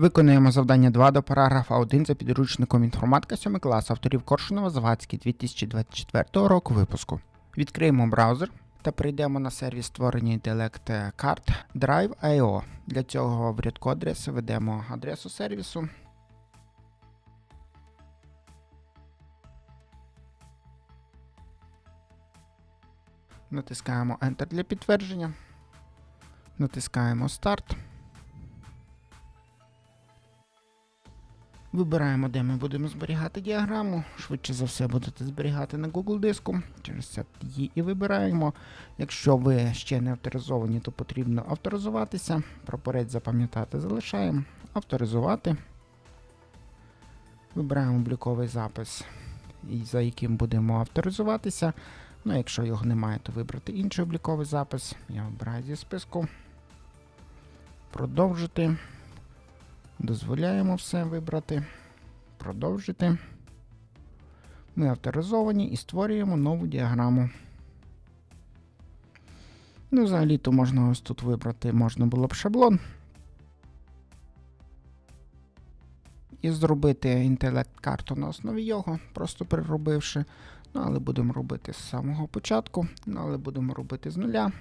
Виконуємо завдання 2 до параграфа 1 за підручником інформатика 7 клас авторів Коршунова Завадський 2024 року випуску. Відкриємо браузер та прийдемо на сервіс створення інтелект карт Drive.io. Для цього в рядку адреси введемо адресу сервісу. Натискаємо Enter для підтвердження. Натискаємо Старт. Вибираємо, де ми будемо зберігати діаграму. Швидше за все будете зберігати на Google диску. Через це її і вибираємо. Якщо ви ще не авторизовані, то потрібно авторизуватися. Прапорець запам'ятати залишаємо. Авторизувати. Вибираємо обліковий запис, за яким будемо авторизуватися. Ну, якщо його немає, то вибрати інший обліковий запис. Я вибираю зі списку. Продовжити. Дозволяємо все вибрати. Продовжити. Ми авторизовані і створюємо нову діаграму. Ну, взагалі-то можна ось тут вибрати, можна було б шаблон. І зробити інтелект-карту на основі його, просто переробивши. Ну, але будемо робити з самого початку. Ну, але будемо робити з нуля.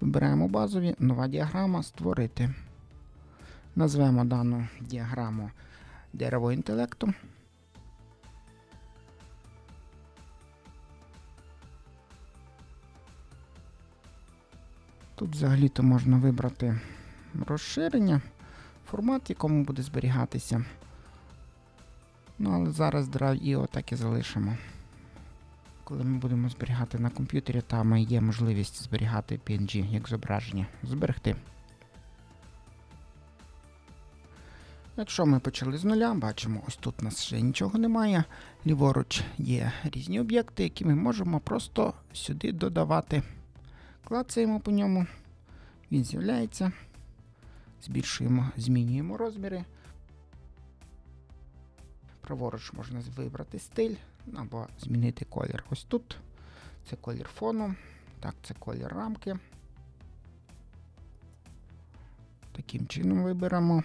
Вибираємо базові, нова діаграма, створити. Назвемо дану діаграму дерево інтелекту. Тут взагалі-то можна вибрати розширення, формат, в якому буде зберігатися. Ну, але зараз Drive.io так і залишимо. Коли ми будемо зберігати на комп'ютері, там є можливість зберігати PNG як зображення. Зберегти. Якщо ми почали з нуля, бачимо, ось тут у нас ще нічого немає. Ліворуч є різні об'єкти, які ми можемо просто сюди додавати. Клацаємо по ньому, він з'являється. Збільшуємо, змінюємо розміри. Праворуч можна вибрати стиль або змінити колір. Ось тут. Це колір фону. Так, це колір рамки. Таким чином виберемо.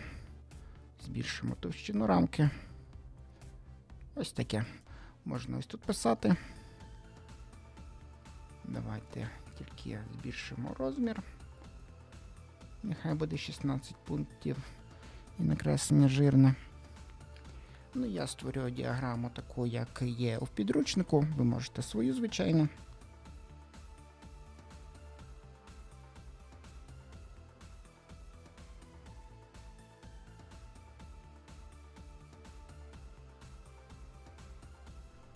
Збільшимо товщину рамки. Ось таке. Можна ось тут писати. Давайте тільки збільшимо розмір. Нехай буде 16 пунктів і накреслення жирне. Ну, я створю діаграму таку, як є в підручнику. Ви можете свою, звичайно.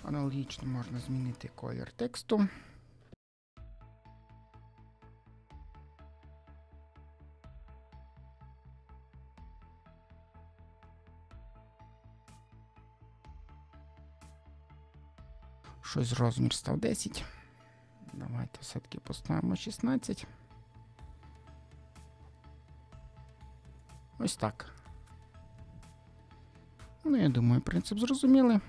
Аналогічно можна змінити колір тексту. Щось розмір став 10. Давайте все-таки поставимо 16. Ось так. Ну, я думаю, принцип зрозуміли.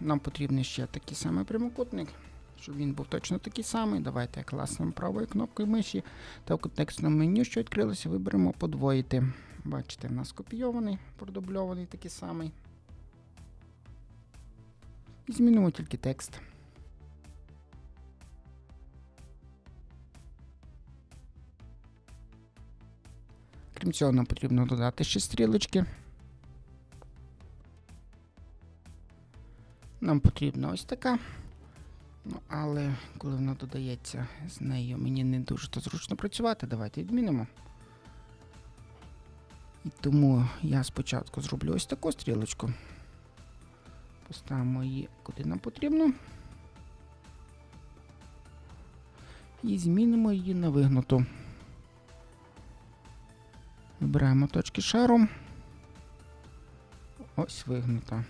Нам потрібен ще такий самий прямокутник, щоб він був точно такий самий. Давайте класнемо правою кнопкою миші та в контекстному меню, що відкрилося, виберемо подвоїти. Бачите, в нас копійований, продубльований такий самий. І змінимо тільки текст. Крім цього, нам потрібно додати ще стрілочки. Нам потрібна ось така. Ну, але коли вона додається з нею, мені не дуже то зручно працювати. Давайте відмінимо. І тому я спочатку зроблю ось таку стрілочку. Поставимо її куди нам потрібно. І змінимо її на вигнуту. Вибираємо точки шару. Ось вигнута.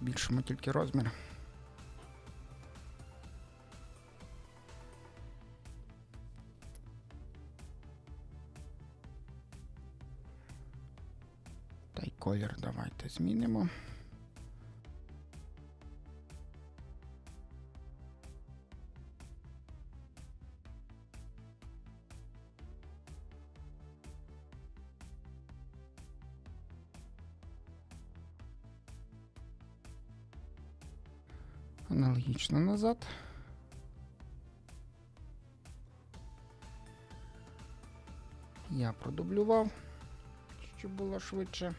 Збільшимо тільки розмір. Та й колір давайте змінимо. Аналогічно назад. Я продублював, щоб було швидше.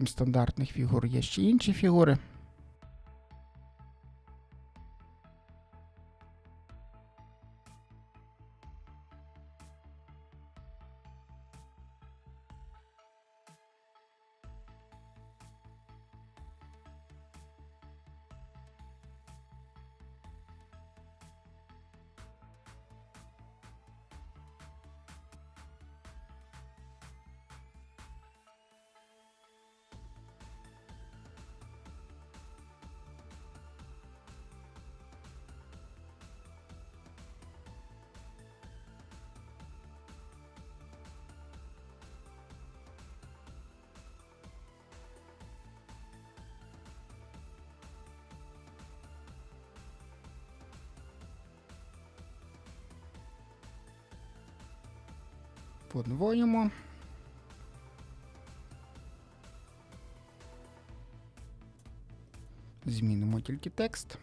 Крім стандартних фігур, є ще інші фігури. Подвоїмо. Змінимо тільки текст.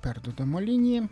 Тепер додамо лінії.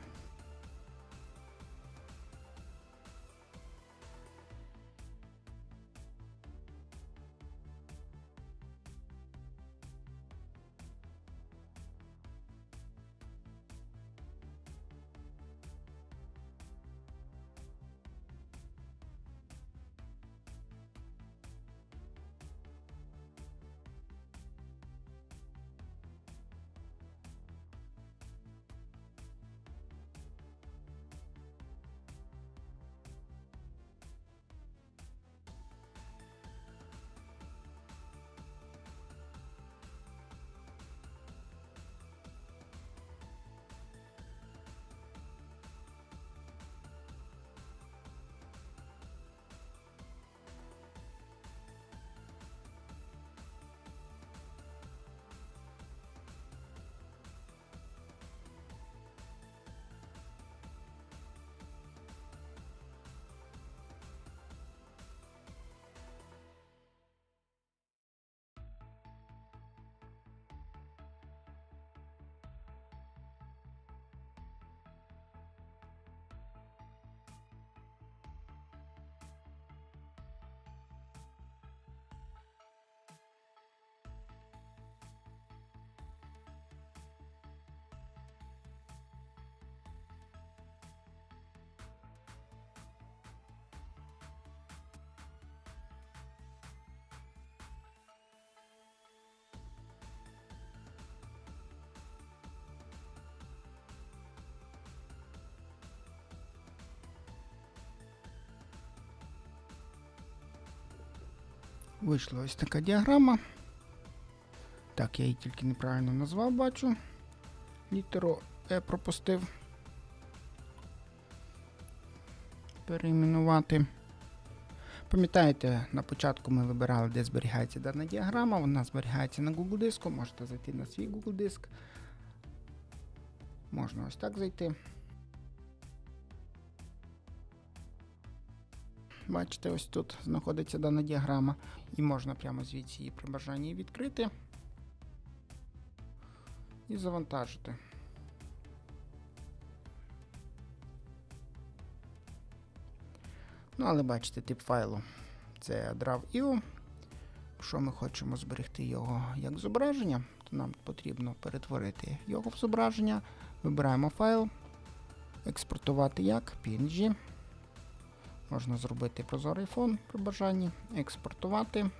Вийшла ось така діаграма. Так, я її тільки неправильно назвав, бачу. Літеру Е пропустив. Перейменувати. Пам'ятаєте, на початку ми вибирали, де зберігається дана діаграма. Вона зберігається на Google диску. Можете зайти на свій Google диск. Можна ось так зайти. Бачите, ось тут знаходиться дана діаграма, і можна прямо звідси її при бажанні відкрити і завантажити. Ну, але бачите, тип файлу це DRAW.io. Якщо ми хочемо зберегти його як зображення, то нам потрібно перетворити його в зображення. Вибираємо файл, експортувати як PNG. Можна зробити прозорий фон при бажанні, експортувати.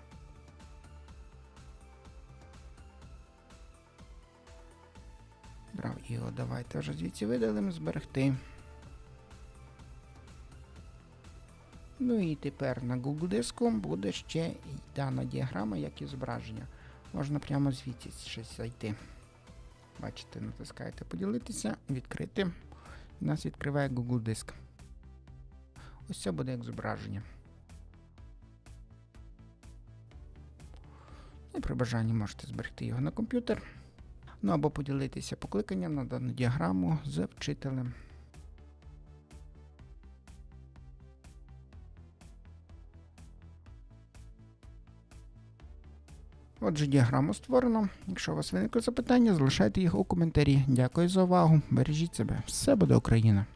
Брав його, давайте вже звідси видалимо, зберегти. Ну і тепер на Google диску буде ще й дана діаграма, як і зображення. Можна прямо звідси щось зайти. Бачите, натискаєте поділитися, відкрити. І нас відкриває Google диск. Ось це буде як зображення. І при бажанні можете зберегти його на комп'ютер. Ну або поділитися покликанням на дану діаграму з вчителем. Отже, діаграму створено. Якщо у вас виникли запитання, залишайте їх у коментарі. Дякую за увагу. Бережіть себе. Все буде Україна!